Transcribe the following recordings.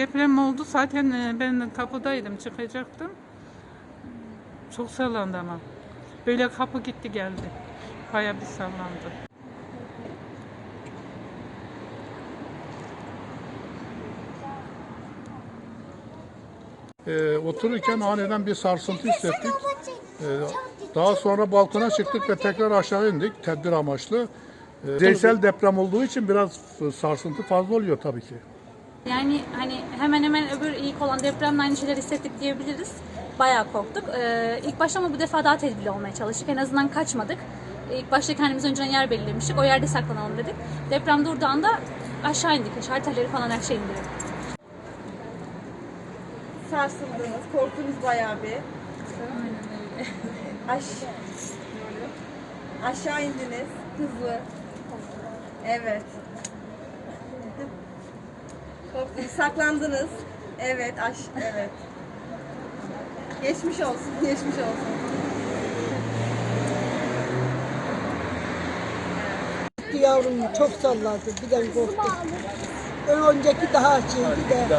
Deprem oldu. Zaten e, ben kapıdaydım, çıkacaktım. Çok sallandı ama. Böyle kapı gitti geldi. Baya bir sallandı. Ee, otururken aniden bir sarsıntı hissettik. Ee, daha sonra balkona çıktık ve tekrar aşağı indik tedbir amaçlı. Ee, Yüzeysel deprem olduğu için biraz sarsıntı fazla oluyor tabii ki. Yani hani hemen hemen öbür ilk olan depremle aynı şeyler hissettik diyebiliriz. Bayağı korktuk. Ee, ilk başta ama bu defa daha tedbirli olmaya çalıştık. En azından kaçmadık. İlk başta kendimiz önceden yer belirlemiştik. O yerde saklanalım dedik. Deprem durduğu anda aşağı indik. Şartelleri falan her şey indirdik. Sarsıldınız, korktunuz bayağı bir. Aş aşağı indiniz, hızlı. Evet. Korktunuz, saklandınız. Evet, aş evet. Geçmiş olsun, geçmiş olsun. Yavrum çok salladı. Birden korktum. Önceki daha şeydi de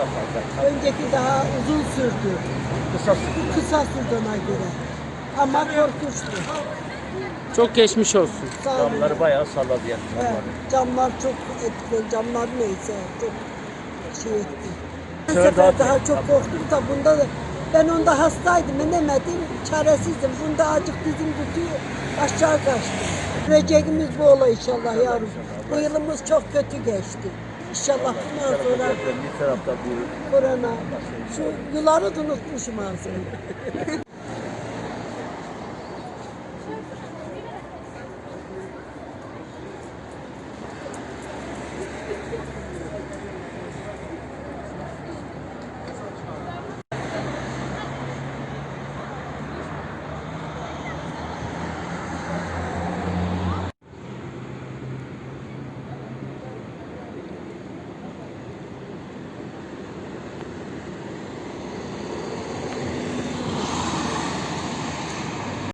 önceki daha uzun sürdü. Kısa sürdü. Kısa sürdü ona göre. Ama korkunçtu. Çok geçmiş olsun. Sağ olun. Camları bayağı salladı yani. Evet, camlar çok etkili. Camlar neyse çok şey etti. Bu sefer daha- çok korktum da bunda da ben onda hastaydım, inemedim, çaresizdim. Bunda acık dizim tutuyor, aşağı kaçtım. Geleceğimiz bu ola inşallah yavrum. Bu yılımız çok kötü geçti. İnşallah bundan sonra Bir tarafta bu korona, şu yılları da unutmuşum ağzını.